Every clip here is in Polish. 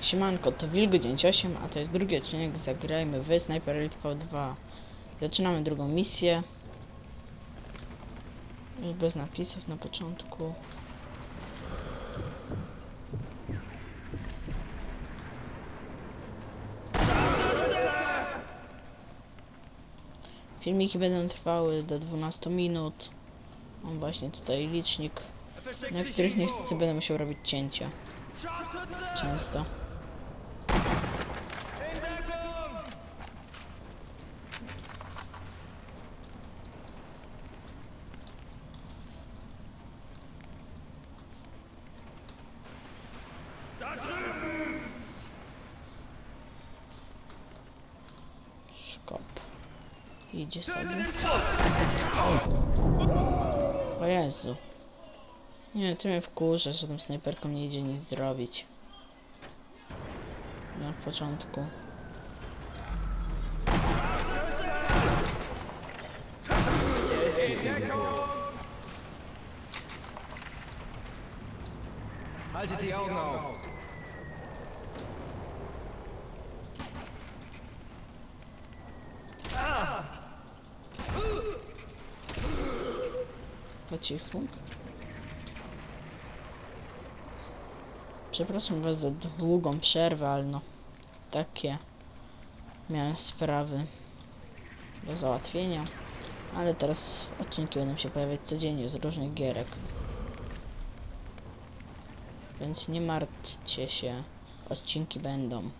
Siemanko, to Wilgo 98, a to jest drugi odcinek Zagrajmy w Sniper Elite V2. Zaczynamy drugą misję. Już Bez napisów na początku. Filmiki będą trwały do 12 minut. Mam właśnie tutaj licznik, na których niestety będę musiał robić cięcia. Często. Idzie sobie. O Jezu. Nie, ty mnie wkurza, że tą snajperką nie idzie nic zrobić. Na początku. Haltet die Augen auf. Po cichu. Przepraszam was za długą przerwę, ale no takie miałem sprawy do załatwienia. Ale teraz odcinki będą się pojawiać codziennie z różnych gierek. Więc nie martwcie się, odcinki będą.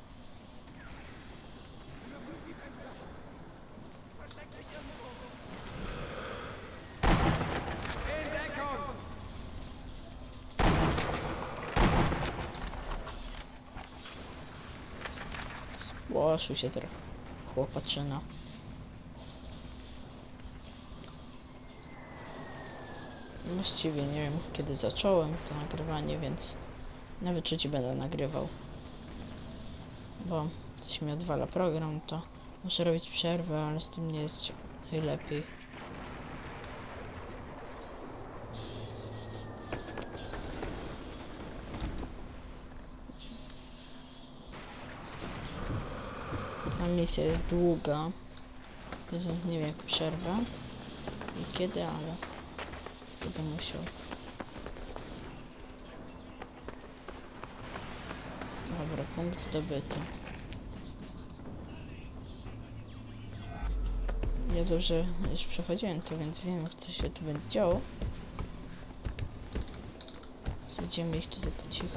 Spłoszył się trochę chłopaczyna. Właściwie nie wiem kiedy zacząłem to nagrywanie, więc na wyczucie będę nagrywał. Bo coś mi odwala program, to muszę robić przerwę, ale z tym nie jest najlepiej. Misja jest długa, więc nie wiem jak przerwę i kiedy, ale będę musiał. Dobra, punkt zdobyty. Ja dobrze już przechodziłem to, więc wiem co się tu będzie działo. Zjedziemy ich tutaj po cichu.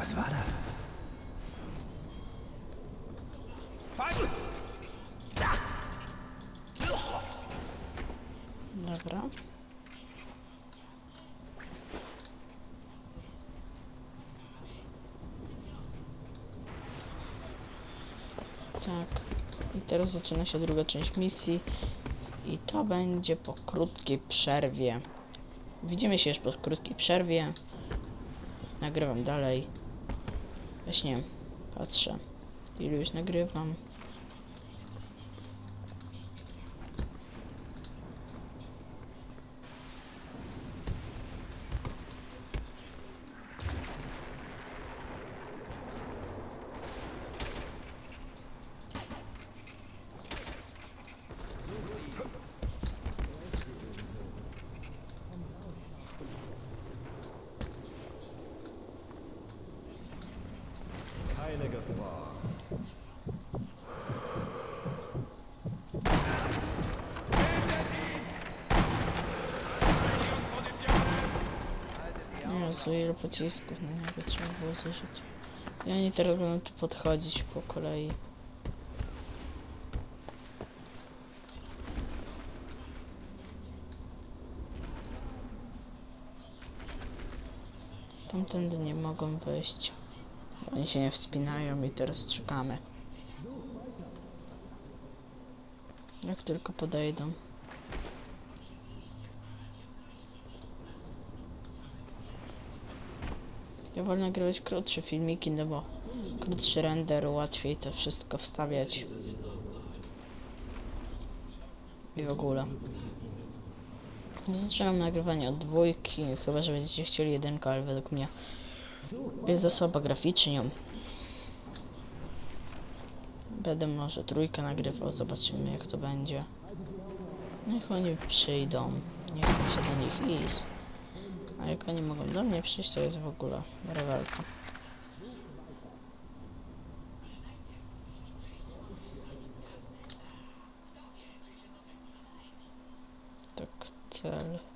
Dobra. Tak. I teraz zaczyna się druga część misji. I to będzie po krótkiej przerwie. Widzimy się już po krótkiej przerwie. Nagrywam dalej. Właśnie patrzę. Ilu już nagrywam. Keine Gefahr. Jezu, ile pocisków na niego trzeba było zużyć. I oni teraz będą tu podchodzić po kolei. Tamtędy nie mogą wejść. Oni się nie wspinają i teraz czekamy. Jak tylko podejdą. Ja wolę nagrywać krótsze filmiki, no bo krótszy render, łatwiej to wszystko wstawiać. I w ogóle. Zaczynam nagrywanie od dwójki, chyba że będziecie chcieli jedynkę, ale według mnie jest za słaba graficznie. Będę może trójkę nagrywał, zobaczymy jak to będzie. Niech oni przyjdą, nie chcę się do nich iść. A jak oni mogą do mnie przyjść, to jest w ogóle rewelka. Tak, cel.